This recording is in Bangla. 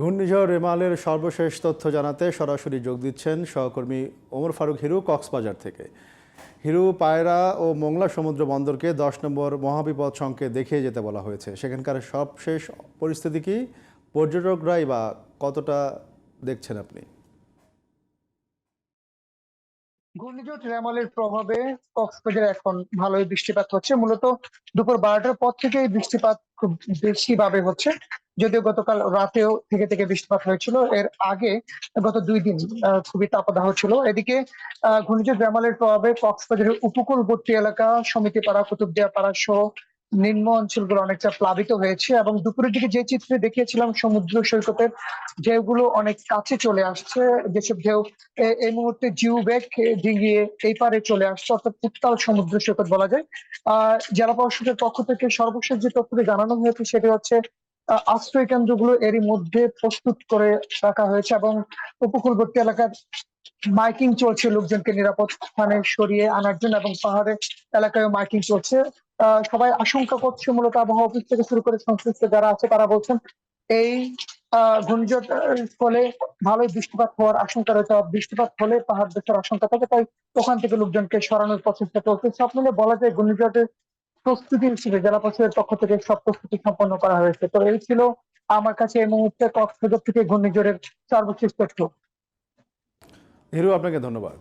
ঘূর্ণিঝড় রেমালের সর্বশেষ তথ্য জানাতে সরাসরি যোগ দিচ্ছেন সহকর্মী ওমর ফারুক হিরু কক্সবাজার থেকে। হিরু, পায়রা ও মোংলা সমুদ্র বন্দরকে দশ নম্বর মহাবিপদ সংকেত দেখিয়ে যেতে বলা হয়েছে। সেখানকার সবশেষ পরিস্থিতি কি? পর্যটকরাই বা কতটা দেখছেন আপনি? ঘূর্ণিঝড় রেমালের প্রভাবে কক্সবাজারে এখন ভালোই বৃষ্টিপাত হচ্ছে। মূলত দুপুর বারোটার পর থেকেই বৃষ্টিপাত খুব বেশি ভাবে হচ্ছে। যদিও গতকাল রাতেও থেকে থেকে বৃষ্টিপাত হয়েছিল। এর আগে গত দুই দিন খুবই তাপদাহ ছিল। এদিকে ঘূর্ণিঝড় রেমালের প্রভাবে কক্সবাজারের উপকূলবর্তী এলাকা, সমিতিপাড়া কুতুবদিয়া পাড়া সহ নিম্ন অঞ্চলগুলো অনেকটা প্লাবিত হয়েছে এবং দুপুরের দিকে যে চিত্রে দেখিয়েছিলাম, সমুদ্র সৈকতের ঢেউগুলো অনেক কাছে চলে আসছে। যেসব ঢেউ এই মুহূর্তে জিউ ব্যাগ ডিঙিয়ে এই পারে চলে আসছে, অর্থাৎ উত্তাল সমুদ্র সৈকত বলা যায়। আহ জেলা পরিষদের পক্ষ থেকে সর্বশেষ যে তথ্যটি জানানো হয়েছে, সেটি হচ্ছে আশ্রয় কেন্দ্রগুলো এরই মধ্যে প্রস্তুত করে রাখা হয়েছে এবং উপকূলবর্তী এলাকার মাইকিং চলছে লোকজনকে নিরাপদ স্থানে সরিয়ে আনার জন্য এবং পাহাড়ের এলাকায় মাইকিং চলছে। সবাই আশঙ্কা করছে মূলত আবহাওয়া অফিস থেকে শুরু করে সংশ্লিষ্ট যারা আছে তারা বলছেন এই ঘূর্ণিঝড় ফলে ভালোই বৃষ্টিপাত হওয়ার আশঙ্কা রয়েছে। বৃষ্টিপাত হলে পাহাড় দেশের আশঙ্কা থাকে, তাই ওখান থেকে লোকজনকে সরানোর প্রচেষ্টা চলছে। সব মিলে বলা যায় ঘূর্ণিঝড়ের প্রস্তুতি হিসেবে জেলা পরিষদের পক্ষ থেকে সব প্রস্তুতি সম্পন্ন করা হয়েছে। তো এই ছিল আমার কাছে এই মুহূর্তে কক্সবাজার থেকে ঘূর্ণিঝড়ের সর্বশেষ তথ্য। হিরু, আপনাকে ধন্যবাদ।